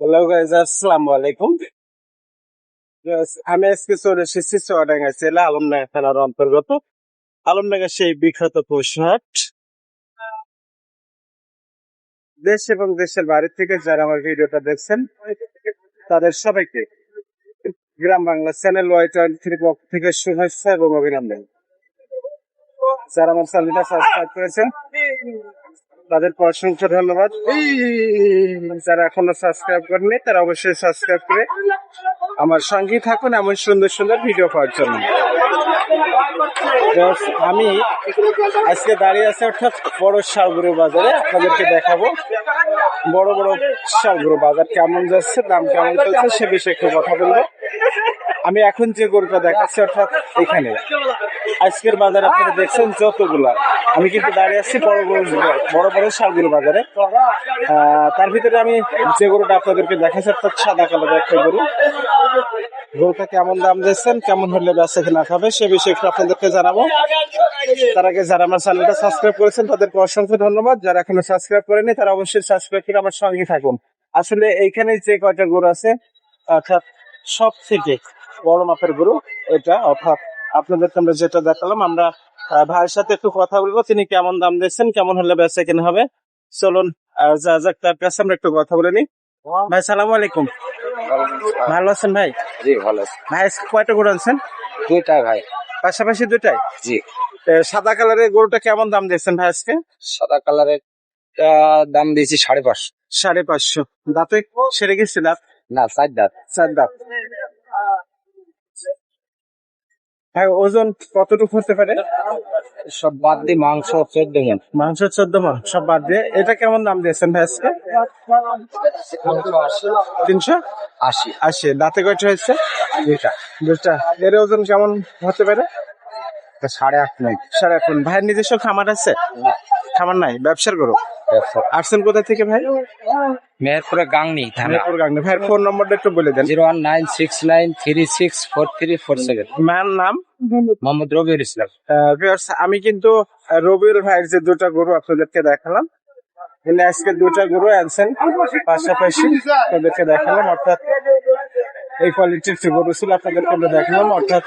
Hello guys আসসালামু আলাইকুম আমি আজকে চলে এসেছি চুয়াডাঙ্গা জেলা আলমডাঙ্গা থানার অন্তর্গত। আলমডাঙ্গা সেই বিখ্যাত পশুহাট দেশ এবং দেশের বাইরে থেকে যারা আমার ভিডিওটা দেখছেন, তাদের সবাইকে Gram Bangla channel Y twenty three পক্ষ থেকে শুভেচ্ছা এবং অভিনন্দন। যারা আমার চ্যানেলটা সাবস্ক্রাইব করেছেন তাদেরকে অসংখ্য ধন্যবাদ। যারা এখনও সাবস্ক্রাইব করেনি তারা অবশ্যই সাবস্ক্রাইব করে আমার সঙ্গেই থাকুন এমন সুন্দর সুন্দর ভিডিও পাওয়ার জন্য। আমি আজকে দাঁড়িয়ে আছি অর্থাৎ বড় শালগুরু বাজারে। আপনাদেরকে দেখাবো বড় বড় শালগুরু বাজার কেমন যাচ্ছে, দাম কেমন চলছে সে বিষয়ে একটু কথা বলব। আমি এখন যে গরুটা দেখাচ্ছি অর্থাৎ এখানে। আজকের বাজারে আপনারা দেখছেন যতগুলা। আমি কিন্তু দাঁড়িয়ে আছি বড় বড় বড় বড় শালগুলো বাজারে। তার ভিতরে আমি যে গরুটা আপনাদেরকে দেখাচ্ছি অর্থাৎ সাদা কালার একটা গরু। গরুটা কেমন দাম দিচ্ছেন, কেমন হলে বেচা কিনা খাবে সে বিষয়ে একটু আপনাদেরকে জানাব। তার আগে যারা আমার চ্যানেলটা সাবস্ক্রাইব করেছেন তাদেরকে অসংখ্য ধন্যবাদ। যারা এখনও সাবস্ক্রাইব করেনি তারা অবশ্যই সাবস্ক্রাইব করে আমার সঙ্গে থাকুন। আসলে এইখানে যে কয়টা গরু আছে অর্থাৎ সব থেকে বড় মাপের গরু এটা অর্থাৎ আপনাদেরকে আমরা যেটা দেখালাম আমরা ভাইয়ের সাথে একটু কথা বলব তিনি কেমন দাম দিচ্ছেন কেমন হলে বেচা কিনা হবে। চলুন যা যাক তার কাছে আমরা একটু কথা বলে নিই। ভাই সালাম আলাইকুম। ভালো আছেন ভাই? জি ভালো আছে। ভাই কয়টা গরু আনছেন? দুইটা ভাই। পাশাপাশি দুটাই জি। সাদা কালারের গরুটা কেমন দাম দিয়েছেন ভাই আজকে? সাদা কালারের দাম দিয়েছি সাড়ে পাঁচশো। সাড়ে পাঁচশো। দাঁতে সেরে গেছে দাঁত? না চার দাঁত। চার দাঁত। হ্যাঁ ওজন কতটুকু হতে পারে? সব বাদ দিয়ে মাংস চোদ্দ মন। মাংস চোদ্দ মন সব বাদ দিয়ে। এটা কেমন দাম দিয়েছেন ভাই আজকে? তিনশো? আশি। আশি। দাঁতে কয়টা হয়েছে? দুটা দুটা এর ওজন কেমন হতে পারে? সাড়ে আট মিনিট সাড়ে এখন ভাইয়ের নিজস্ব খামার আছে? খামার নাই ব্যবসার করো আসছেন কোথা থেকে ভাই? মেহেরপুরে গাংনি মেহেরপুর গাংনি। ভাইয়ের ফোন নম্বরটা একটু বলে দেন। Zero one nine six nine three six four three four seven. মায়ের নাম? মোহাম্মদ রবিউল ইসলাম। আমি কিন্তু রবিউল ভাইয়ের যে দুটা গরু আপনাদেরকে দেখালাম আজকে দুটা গরু আনছেন পাশাপাশি আপনাদেরকে দেখালাম অর্থাৎ এই কোয়ালিটির যে গরু ছিল আপনাদেরকে আমরা দেখালাম? অর্থাৎ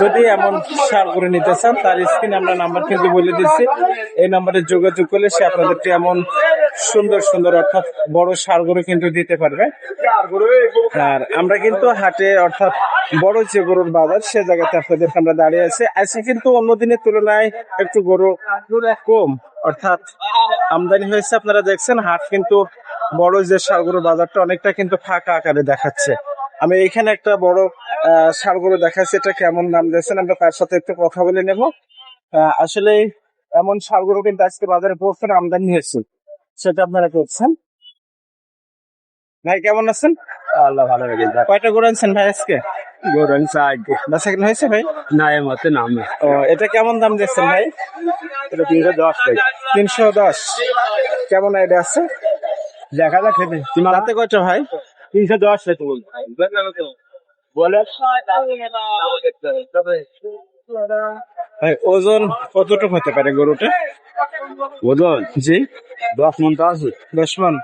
যদি এমন সার করে নিতে চান, তার স্ক্রিনে আমরা নাম্বার কিন্তু বলে দিচ্ছি। এই নাম্বারে যোগাযোগ করলে সে আপনাদেরকে এমন সুন্দর সুন্দর, অর্থাৎ বড় সার গরু কিন্তু দিতে পারবে। আর আমরা কিন্তু হাটে, অর্থাৎ বড় যে গরুর বাজার, সে জায়গাতে আপনাদেরকে আমরা দাঁড়িয়ে আছি। আজকে কিন্তু অন্য দিনের তুলনায় একটু গরু কম, অর্থাৎ আমদানি হয়েছে। আপনারা দেখছেন, হাট কিন্তু বড় যে সারগরুর বাজারটা অনেকটা কিন্তু ফাঁকা আকারে দেখাচ্ছে। আমি এখানে একটা বড় আহ, সারগরু দেখাচ্ছি এটা কেমন দাম দিয়েছেন আমরা তার সাথে একটু কথা বলে নেব। আসলে এমন সারগরু কিন্তু আজকে বাজারে প্রচুর আমদানি হয়েছে সেটা আপনারা করছেন ভাই কেমন আছেন? আল্লাহ ভালো রেখে কয়টা গরু আনছেন ভাই আজকে? গোরন সাইড বেচা কিনা হয়েছে ভাই? না এর মতে নাম। ও এটা কেমন দাম দিচ্ছেন ভাই? এটা তিনশো দশ তিনশো দশ। কেমন আইডিয়া আছে? দেখা যাক খেতে তাতে কয়টা ভাই? তিনশো দশ বলে ভাই ওজন কতটুকু হতে পারে গরুটা ওজন? জি। দশ মন তো আছে। দশ মন?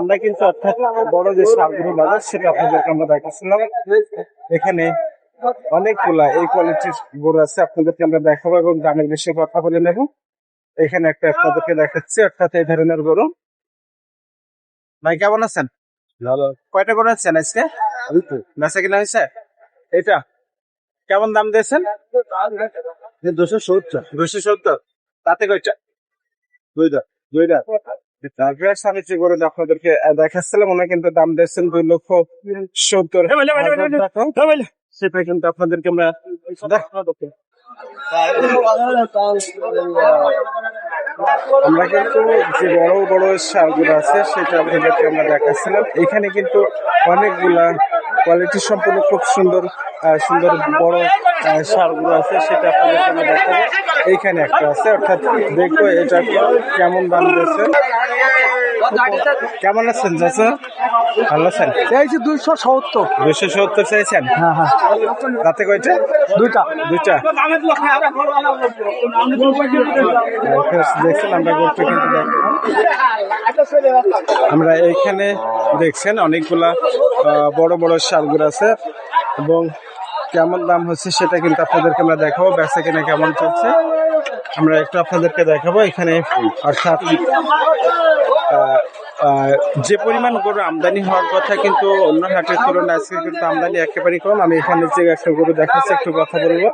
আমরা কিন্তু অর্থাৎ বড় যে সারগুলো বাজার সেটা আপনাদেরকে আমরা দেখাচ্ছিলাম। এখানে অনেকগুলা এই কোয়ালিটির গরু আছে আপনাদেরকে আমরা দেখাবো এবং দামের বেশি কথা বলে নেব। এখানে একটা আপনাদেরকে দেখাচ্ছি অর্থাৎ এই ধরনের গরু ভাই কেমন আছেন কয়টা গরু আছেন আজকে বেচা কিনা হয়েছে এটা কেমন দাম দিয়েছেন দুশো সত্তর দুশো সত্তর তাতে কয়টা দুইটা দুইটা আপনাদেরকে দেখাচ্ছিলাম কিন্তু দাম দিয়েছেন দুই লক্ষ সত্তর সেটা কিন্তু আপনাদেরকে আমরা। আমরা কিন্তু যে বড় বড় সারগুলো আছে, সেটা আপনাদেরকে আমরা দেখাচ্ছিলাম। এখানে কিন্তু অনেকগুলা কোয়ালিটি সম্পূর্ণ খুব সুন্দর সুন্দর বড় সারগুলো আছে, সেটা আপনাদেরকে আমরা দেখাবো। এইখানে একটা আছে, অর্থাৎ দেখো এটা কেমন দাম দিয়েছে। কেমন আছেন চাচা ভালো আছেন? এই যে দুইশো সত্তর। দুশো সত্তর চাইছেন? হ্যাঁ হ্যাঁ। রাতে কয়টা? দুইটা। দুইটা? দেখছেন আমরা কিন্তু আমরা এইখানে দেখছেন অনেকগুলা আহ, বড় বড় শালগুলো আছে। এবং কেমন দাম হচ্ছে সেটা কিন্তু আপনাদেরকে আমরা দেখাবো। বেচা কিনা কেমন চলছে আমরা একটু আপনাদেরকে দেখাবো। এখানে অর্থাৎ যে পরিমাণ গরু আমদানি হওয়ার কথা কিন্তু অন্য হাটের তুলনায় আজকে কিন্তু আমদানি একেবারেই কম। আমি এখানে যে একটা গরু দেখাচ্ছি একটু কথা বলব।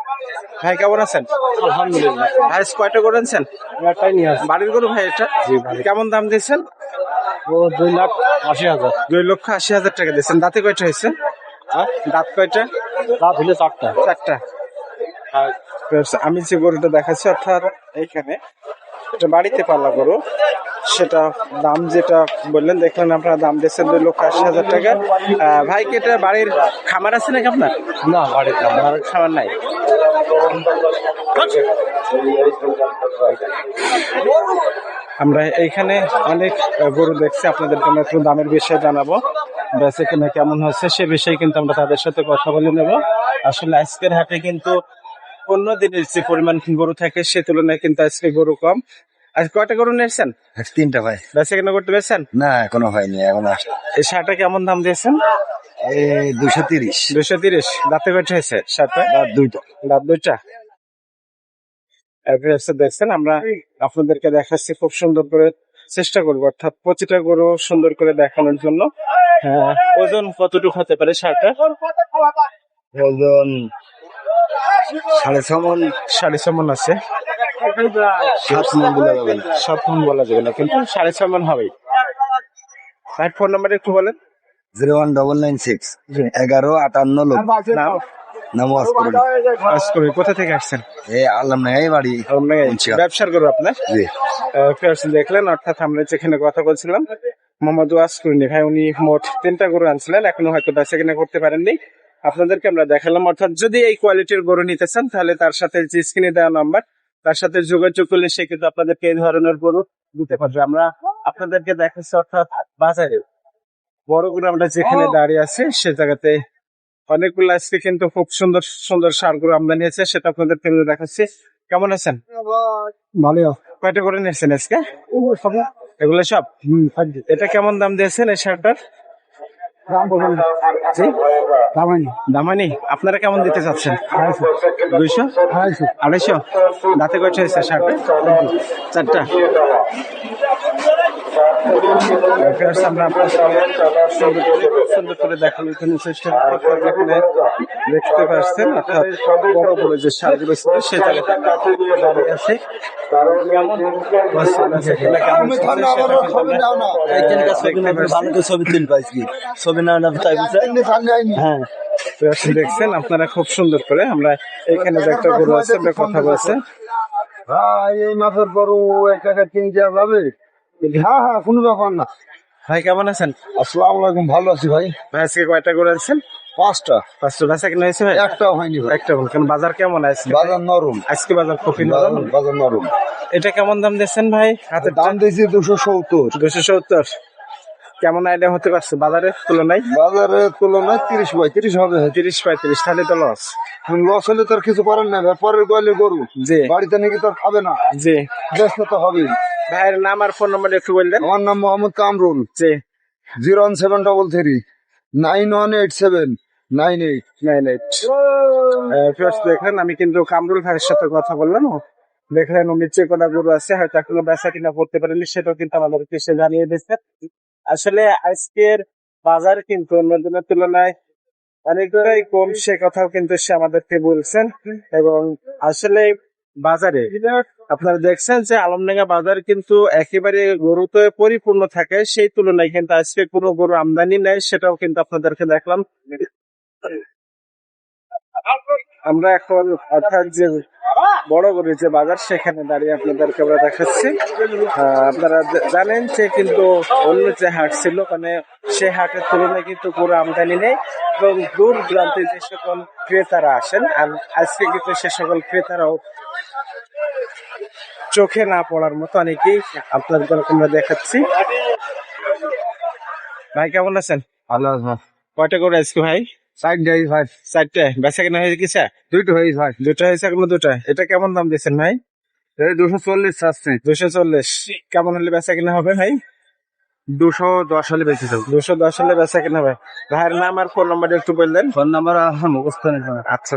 ভাই কেমন আছেন? আলহামদুলিল্লাহ। ভাই কয়টা গরু আনছেন? বাড়ির গরু ভাই এটা? কেমন দাম দিয়েছেন? ও দুই লাখ আশি হাজার। দুই লক্ষ আশি হাজার টাকা দিয়েছেন। দাঁতে কয়টা হয়েছে? দাঁত কয়টা? রাত হলে চারটা। চারটা। আমি যে গরুটা দেখাচ্ছি অর্থাৎ এইখানে এটা বাড়িতে পাল্লা গরু। সেটা দাম যেটা বললেন দেখলেন আপনারা দাম দিয়েছেন দুই লক্ষ আশি হাজার টাকা। ভাই কি এটা বাড়ির খামার আছে নাকি আপনার? না বাড়িতে আমার খামার নাই। আমরা এইখানে অনেক গরু দেখছি আপনাদেরকে আমরা একটু দামের বিষয়ে জানাব। বেচে কিনা কেমন হচ্ছে সে বিষয়ে কিন্তু আমরা তাদের সাথে কথা বলে নেব। আসলে আজকের হাটে কিন্তু অন্য দিনের যে পরিমাণ গরু থাকে সে তুলনায় কিন্তু আজকে গরু কম। আজ কয়টা গরু নিয়েছেন? তিনটা ভাই। বেচে কিনা করতে পেরেছেন? না এখনও হয়নি এখন এই শার্টটা কেমন দাম দিয়েছেন? এই দুশো তিরিশ। দুশো তিরিশ। দাঁতে কয়টা হয়েছে শার্টটা রাত দুইটা। রাত দুইটা। দেখছেন আমরা আপনাদেরকে দেখাচ্ছি খুব সুন্দর করে চেষ্টা করব অর্থাৎ প্রতিটা গরু সুন্দর করে দেখানোর জন্য। হ্যাঁ, ওজন কতটুকু হতে পারে শার্টটা ওজন সাড়ে ছ মন। সাড়ে ছ মন আছে। সাত মন বলে যাবে না। সাত মন বলা যাবে না কিন্তু সাড়ে ছ মন হবেই। ভাই ফোন নাম্বার একটু বলেন। Zero one double nine six এগারো আটান্ন লোক। নাম? নাম কোথা থেকে আসছেন? বাড়ি ইনশাআল্লাহ। ব্যবসার করব আপনার? জি। দেখলেন অর্থাৎ আমরা যেখানে কথা বলছিলাম মোহাম্মদ ভাই উনি মোট তিনটা গরু আনছিলেন এখনও হয়তো বেচা কিনা করতে পারেননি। আপনাদেরকে আমরা দেখালাম। অর্থাৎ যদি এই কোয়ালিটির গরু নিতে চান তাহলে তার সাথে যে স্ক্রিনে দেওয়া নাম্বার তার সাথে যোগাযোগ করলে সে কিন্তু আপনাদেরকে এই ধরনের গরু দিতে পারবে। আমরা আপনাদেরকে দেখাচ্ছি অর্থাৎ বাজারে বড় গরু আমরা যেখানে দাঁড়িয়ে আছি সে জায়গাতে অনেকগুলো আজকে কিন্তু খুব সুন্দর সুন্দর সার গরু আমদানি আছে সেটা আপনাদেরকে আমি দেখাচ্ছি। কেমন আছেন? ভালো। কয়টা করে নিয়েছেন আজকে? এগুলো সব? এটা কেমন দাম দিয়েছেন এই শার্টটার দাম বলুন। জি? দামানি। দামানি আপনারা কেমন দিতে চাচ্ছেন? দুইশো? আড়াইশো। আড়াইশো? দাঁতে কয়টা হয়েছে চারটা। আমরা আপনার সুন্দর করে- দেখানোর চেষ্টা এখানে দেখতে পাচ্ছেন অর্থাৎ বড় বড় যে ছিল আছে। কিন্তু। ছবি তুল পাইছি। ছবি না না তাই হ্যাঁ দেখছেন আপনারা খুব সুন্দর করে আমরা এখানে যে একটা গরু আছে আমরা কথা বলছে। ভাই এই মাসের পর এক টাকা তিন চার যাবে? হ্যাঁ হ্যাঁ কোনো ব্যাপার না। ভাই কেমন আছেন? আসসালামু আলাইকুম ভালো আছি ভাই। ভাই আজকে কয়টা করে আছেন পাঁচটা। পাঁচটা। বেচা কিনা হয়েছে ভাই? একটাও হয়নি ভাই। একটা বল কারণ বাজার কেমন আছে? বাজার নরম। আজকে বাজার বাজার নরম বাজার নরম। এটা কেমন দাম দিচ্ছেন ভাই? হাতের দাম দিয়েছি দুশো সত্তর। দুশো সত্তর। কেমন আইডিয়া হতে পারছে? বাজারের তুলনায়? বাজারের তুলনায় তিরিশ পঁয়ত্রিশ হবে। তিরিশ পঁয়ত্রিশ তাহলে তো লস লস হলে তার কিছু করার নাই ভাই। পরের গোয়ালে গরু। জি। বাড়িতে নাকি তো খাবে না। জি। ব্যস্ত তো হবে ভাইয়ের নাম আর ফোন নাম্বার একটু বললেন আমার নাম মোহাম্মদ কামরুল। জি। Zero one seven double three nine one eight seven nine eight nine eight দেখলেন আমি কিন্তু কামরুল ভাইয়ের সাথে কথা বললাম। দেখলেন উনি যে কটা গরু আছে হয়তো এখনও বেচা কিনা করতে পারেনি সেটাও কিন্তু আমাদেরকে সে জানিয়ে দিচ্ছে। আসলে আজকের বাজার কিন্তু অন্য দিনের তুলনায় অনেকটাই কম সে কথাও কিন্তু সে আমাদেরকে বলছেন। এবং আসলে বাজারে আপনারা দেখছেন যে আলমডাঙ্গা বাজার কিন্তু একেবারে গরুতে পরিপূর্ণ থাকে, সেই তুলনায় কিন্তু আজকে কোনো গরু আমদানি নেই, সেটাও কিন্তু আপনাদেরকে দেখলাম। আমরা এখন অর্থাৎ যে বড় গরু যে বাজার, সেখানে দাঁড়িয়ে আপনাদেরকে আমরা দেখাচ্ছি। আপনারা জানেন যে কিন্তু অন্য যে হাট ছিল মানে সে হাটের তুলনায় কিন্তু গরু আমদানি নেই, এবং দূর দূরান্তে যে সকল ক্রেতারা আসেন আজকে কিন্তু সে সকল ক্রেতারাও চোখে না পড়ার মতো অনেকেই আপনাদের আমরা দেখাচ্ছি। ভাই কেমন আছেন? ভালো আছে ভাই। কয়টা করে আজকে ভাই? সাইড ভাই। চারটে। বেচা কিনা গেছে দুইটা হয়েছে ভাই। দুটো হয়েছে এখনও দুটো এটা কেমন দাম দিয়েছেন ভাই? দুশো চল্লিশ আসছে দুশো চল্লিশ। কেমন হলে বেচা কিনা হবে ভাই? দুশো দশ হলে যাবে দুশো দশ হলে বেচা কিনা হবে। ভাইয়ের নাম আর ফোন নাম্বারটা একটু বললেন। ফোন নাম্বার মুখস্থ নেই ভাই। আচ্ছা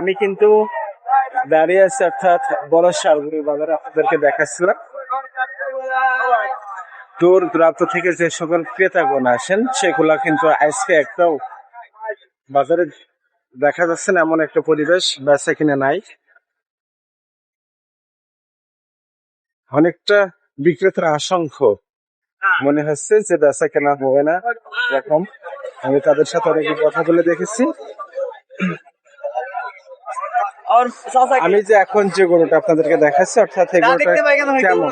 আমি কিন্তু দাঁড়িয়ে আছি অর্থাৎ বড় সারগুড়ি বাজারে আপনাদেরকে দেখাচ্ছিলাম। দূর দূরান্ত থেকে যে সকল ক্রেতাগণ আসেন, সেগুলা কিন্তু আজকে একটাও বাজারে দেখা যাচ্ছে না, এমন একটা পরিবেশ বেচা কিনে নাই। অনেকটা বিক্রেতার অসংখ্য মনে হচ্ছে যে বেচা কেনা হবে না, এরকম। আমি তাদের সাথে অনেক কথা বলে দেখেছি। আমি যে এখন যে গরুটা আপনাদেরকে দেখাচ্ছি অর্থাৎ এই গরুটা কেমন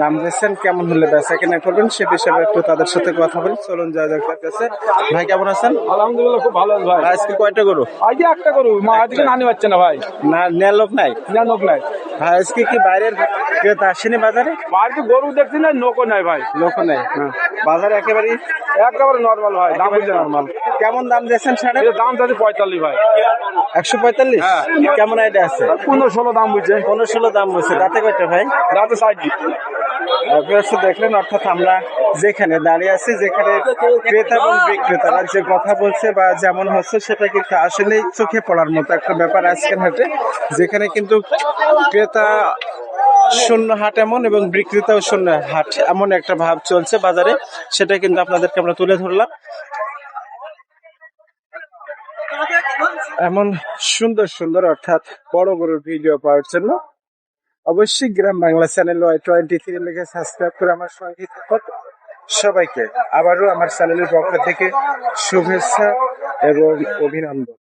দাম দিচ্ছেন কেমন হলে বেচা কেনা করবেন সে বিষয়ে একটু তাদের সাথে কথা বলি। চলুন যা যাক তার কাছে ভাই কেমন আছেন? আলহামদুলিল্লাহ খুব ভালো আছে ভাই। আজকে কয়টা গরু? আজকে একটা গরু মা আজকে নানি পাচ্ছে না ভাই। না নেওয়ার লোক নাই? না নোক নাই। ভাই আজকে কি বাইরের ক্রেতা? আসেনি বাজারে? বাড়িতে গরু দেখছি না নোকও নাই ভাই। লোক নেই বাজারে একেবারে একেবারে নর্মাল ভাই দাম বুঝে নর্মাল কেমন দাম দিয়েছেন সাড়ে? দাম যাচ্ছে পঁয়তাল্লিশ ভাই। একশো পঁয়তাল্লিশ? হ্যাঁ। কেমন আইডিয়া আছে? পনেরো ষোলো দাম বুঝছে পনেরো ষোলো দাম বলছে তাতে কয়টা ভাই? রাতে ষাট আপনারা দেখলেন অর্থাৎ আমরা যেখানে দাঁড়িয়ে আছি যেখানে ক্রেতা এবং বিক্রেতারা যে কথা বলছে বা যেমন হচ্ছে সেটা কিন্তু আসলেই চোখে পড়ার মতো একটা ব্যাপার আজকের হাটে যেখানে কিন্তু ক্রেতা শূন্য হাট এমন এবং বিক্রেতাও শূন্য হাট এমন একটা ভাব চলছে বাজারে। সেটা কিন্তু আপনাদেরকে আমরা তুলে ধরলাম। এমন সুন্দর সুন্দর অর্থাৎ বড় বড় ভিডিও পাওয়ার জন্য অবশ্যই Gram Bangla channel Y twenty three লিখে সাবস্ক্রাইব করে আমার সঙ্গে সবাইকে আবারও আমার চ্যানেলের পক্ষ থেকে শুভেচ্ছা এবং অভিনন্দন।